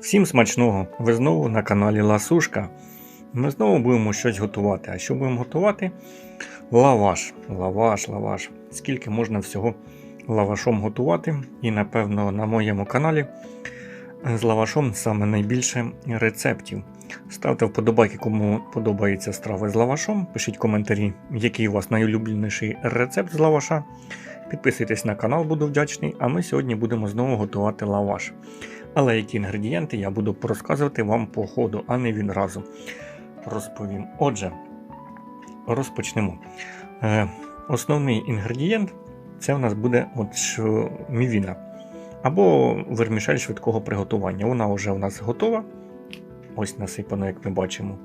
Всім смачного! Ви знову на каналі Ласушка. Ми знову будемо щось готувати. А що будемо готувати? Лаваш. Лаваш, лаваш. Скільки можна всього лавашом готувати? І напевно на моєму каналі з лавашом саме найбільше рецептів. Ставте вподобайки, кому подобаються страви з лавашом. Пишіть коментарі, який у вас найулюбленіший рецепт з лаваша. Підписуйтесь на канал, буду вдячний. А ми сьогодні будемо знову готувати лаваш. Але які інгредієнти я буду розказувати вам по ходу, а не відразу розповім. Отже, розпочнемо. Е, основний інгредієнт це у нас буде от мівіна або вермішель швидкого приготування. Вона вже у нас готова. Ось насипано, як ми бачимо.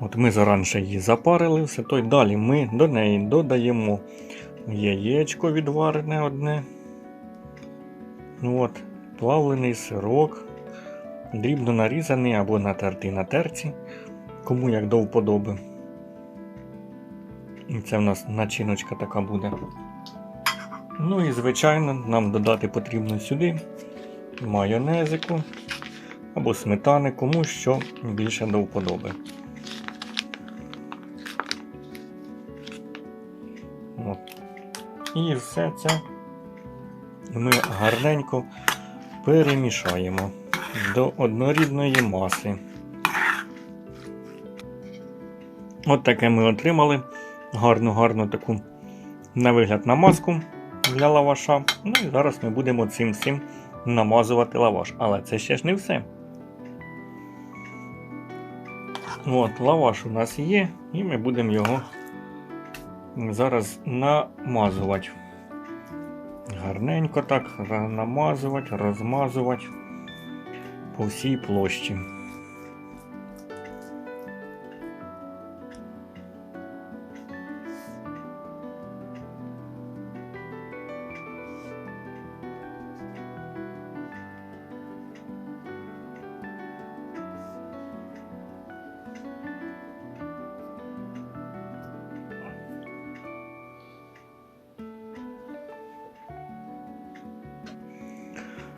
От Ми заранше її запарили, все то й далі ми до неї додаємо яєчко відварене одне. От, плавлений сирок, дрібно нарізаний або натертий на терці, кому як до вподоби. І це в нас начиночка така буде. Ну і звичайно, нам додати потрібно сюди майонезику або сметани, кому що більше до вподоби. От. І все це ми гарненько перемішаємо до однорідної маси. От таке ми отримали гарну, гарну таку на вигляд намазку для лаваша. Ну і зараз ми будемо цим всім намазувати лаваш. Але це ще ж не все. От, лаваш у нас є, і ми будемо його зараз намазувати. Гарненько так намазувати, розмазувати по всій площі.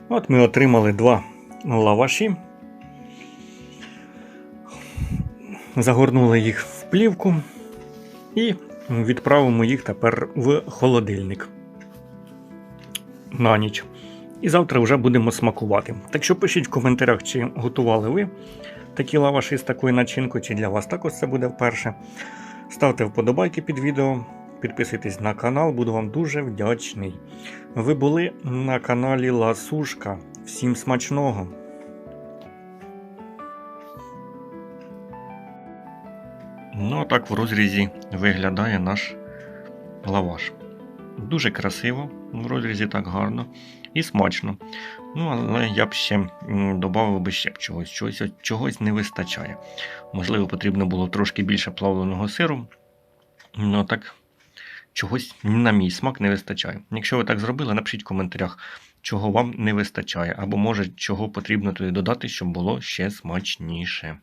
От ми отримали два лаваші. Загорнули їх в плівку і відправимо їх тепер в холодильник на ніч. І завтра вже будемо смакувати. Так що пишіть в коментарях, чи готували ви такі лаваші з такою начинкою, чи для вас також це буде вперше. Ставте вподобайки під відео, підписуйтесь на канал, буду вам дуже вдячний. Ви були на каналі Ласушка. Всім смачного! Ну, а так в розрізі виглядає наш лаваш. Дуже красиво, в розрізі так гарно і смачно. Ну, але я б ще додав би ще б чогось, чогось, чогось не вистачає. Можливо, потрібно було трошки більше плавленого сиру. Ну, так чогось на мій смак не вистачає. Якщо ви так зробили, напишіть в коментарях, чого вам не вистачає, або може чого потрібно туди додати, щоб було ще смачніше.